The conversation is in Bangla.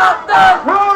Stop them!